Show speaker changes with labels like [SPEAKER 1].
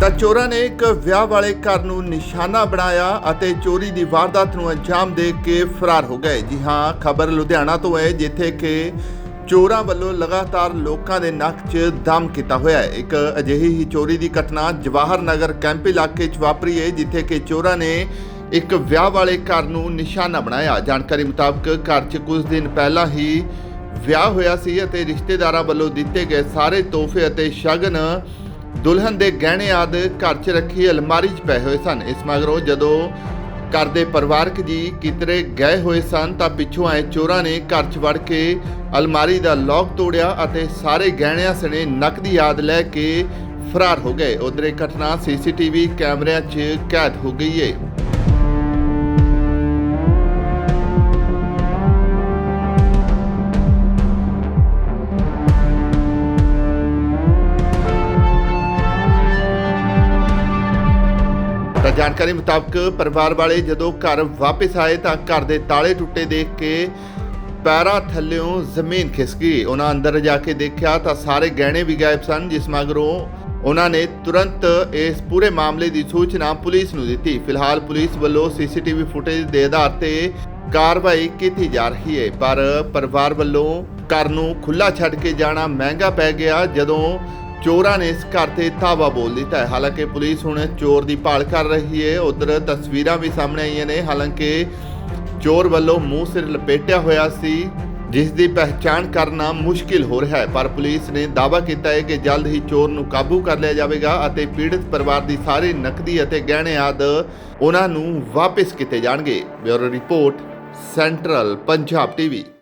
[SPEAKER 1] ਤਾਂ ਚੋਰਾਂ ਨੇ ਇੱਕ ਵਿਆਹ ਵਾਲੇ ਘਰ ਨੂੰ ਨਿਸ਼ਾਨਾ ਬਣਾਇਆ ਅਤੇ ਚੋਰੀ ਦੀ ਵਾਰਦਾਤ ਨੂੰ ਅੰਜਾਮ ਦੇ ਕੇ ਫਰਾਰ ਹੋ ਗਏ। ਜੀ ਹਾਂ, ਖਬਰ ਲੁਧਿਆਣਾ ਤੋਂ ਹੈ, ਜਿੱਥੇ ਕਿ ਚੋਰਾਂ ਵੱਲੋਂ ਲਗਾਤਾਰ ਲੋਕਾਂ ਦੇ ਨੱਕ 'ਚ ਦਮ ਕੀਤਾ ਹੋਇਆ ਹੈ। ਇੱਕ ਅਜਿਹੀ ਹੀ ਚੋਰੀ ਦੀ ਘਟਨਾ ਜਵਾਹਰ ਨਗਰ ਕੈਂਪ ਇਲਾਕੇ 'ਚ ਵਾਪਰੀ ਹੈ, ਜਿੱਥੇ ਕਿ ਚੋਰਾਂ ਨੇ ਇੱਕ ਵਿਆਹ ਵਾਲੇ ਘਰ ਨੂੰ ਨਿਸ਼ਾਨਾ ਬਣਾਇਆ। ਜਾਣਕਾਰੀ ਮੁਤਾਬਕ ਘਰ 'ਚ ਕੁਝ ਦਿਨ ਪਹਿਲਾਂ ਹੀ ਵਿਆਹ ਹੋਇਆ ਸੀ ਅਤੇ ਰਿਸ਼ਤੇਦਾਰਾਂ ਵੱਲੋਂ ਦਿੱਤੇ ਗਏ ਸਾਰੇ ਤੋਹਫੇ ਅਤੇ ਸ਼ਗਨ ਦੁਲਹਨ ਦੇ ਗਹਿਣੇ ਆਦ ਘਰ 'ਚ ਰੱਖੀ ਅਲਮਾਰੀ 'ਚ ਪਏ ਹੋਏ ਸਨ। ਇਸ ਮਗਰੋਂ ਜਦੋਂ ਘਰ ਦੇ ਪਰਿਵਾਰਕ ਜੀ ਕਿਤਰੇ ਗਏ ਹੋਏ ਸਨ ਤਾਂ ਪਿੱਛੋਂ ਆਏ ਚੋਰਾਂ ਨੇ ਘਰ 'ਚ ਵੜ ਕੇ ਅਲਮਾਰੀ ਦਾ ਲੌਕ ਤੋੜਿਆ ਅਤੇ ਸਾਰੇ ਗਹਿਣਿਆਂ ਸਣੇ ਨਕਦੀ ਆਦ ਲੈ ਕੇ ਫਰਾਰ ਹੋ ਗਏ। ਉਧਰ ਇਹ ਘਟਨਾ ਸੀਸੀਟੀਵੀ ਕੈਮਰਿਆਂ 'ਚ ਕੈਦ ਹੋ ਗਈ ਏ। ਤਾਂ ਜਾਣਕਾਰੀ ਮੁਤਾਬਕ ਪਰਿਵਾਰ ਵਾਲੇ ਜਦੋਂ ਘਰ ਵਾਪਸ ਆਏ ਤਾਂ ਘਰ ਦੇ ਤਾਲੇ ਟੁੱਟੇ ਦੇਖ ਕੇ ਪੈਰਾਂ ਥੱਲਿਓਂ ਜ਼ਮੀਨ ਖਿਸਕ ਉਹਨਾਂ ਅੰਦਰ ਜਾ ਕੇ ਦੇਖਿਆ ਤਾਂ ਸਾਰੇ ਗਹਿਣੇ ਵੀ ਗਾਇਬ ਸਨ, ਜਿਸ ਮਗਰੋਂ ਉਹਨਾਂ ਨੇ ਤੁਰੰਤ ਇਸ ਪੂਰੇ ਮਾਮਲੇ ਦੀ ਸੂਚਨਾ ਪੁਲਿਸ ਨੂੰ ਦਿੱਤੀ। ਫਿਲਹਾਲ ਪੁਲਿਸ ਵੱਲੋਂ ਸੀਸੀਟੀਵੀ ਫੁਟੇਜ ਦੇ ਆਧਾਰ ਤੇ ਕਾਰਵਾਈ ਕੀਤੀ ਜਾ ਰਹੀ ਹੈ। ਪਰ ਪਰਿਵਾਰ ਵੱਲੋਂ ਘਰ ਨੂੰ ਖੁੱਲਾ ਛੱਡ ਕੇ ਜਾਣਾ ਮਹਿੰਗਾ ਪੈ ਗਿਆ। ਜਦੋਂ ਚੋਰਾਂ ਨੇ ਇਸ ਘਰ ਤੇ ਧਾਵਾ ਬੋਲ ਦਿੱਤਾ ਹੈ। ਹਾਲਾਂਕਿ ਪੁਲਿਸ ਹੁਣ ਚੋਰ ਦੀ ਭਾਲ ਕਰ ਰਹੀ ਹੈ। ਉਧਰ ਤਸਵੀਰਾਂ ਵੀ ਸਾਹਮਣੇ ਆਈਆਂ ਨੇ। ਹਾਲਾਂਕਿ ਚੋਰ ਵੱਲੋਂ ਮੂੰਹ ਸਿਰ ਲਪੇਟਿਆ ਹੋਇਆ ਸੀ, ਜਿਸ ਦੀ ਪਹਿਚਾਣ ਕਰਨਾ ਮੁਸ਼ਕਿਲ ਹੋ ਰਿਹਾ ਹੈ। ਪਰ ਪੁਲਿਸ ਨੇ ਦਾਅਵਾ ਕੀਤਾ ਹੈ ਕਿ ਜਲਦ ਹੀ ਚੋਰ ਨੂੰ ਕਾਬੂ ਕਰ ਲਿਆ ਜਾਵੇਗਾ ਅਤੇ ਪੀੜਤ ਪਰਿਵਾਰ ਦੀ ਸਾਰੀ ਨਕਦੀ ਅਤੇ ਗਹਿਣੇ ਆਦ ਉਹਨਾਂ ਨੂੰ ਵਾਪਸ ਕੀਤੇ ਜਾਣਗੇ। Bureau report, central Punjab TV.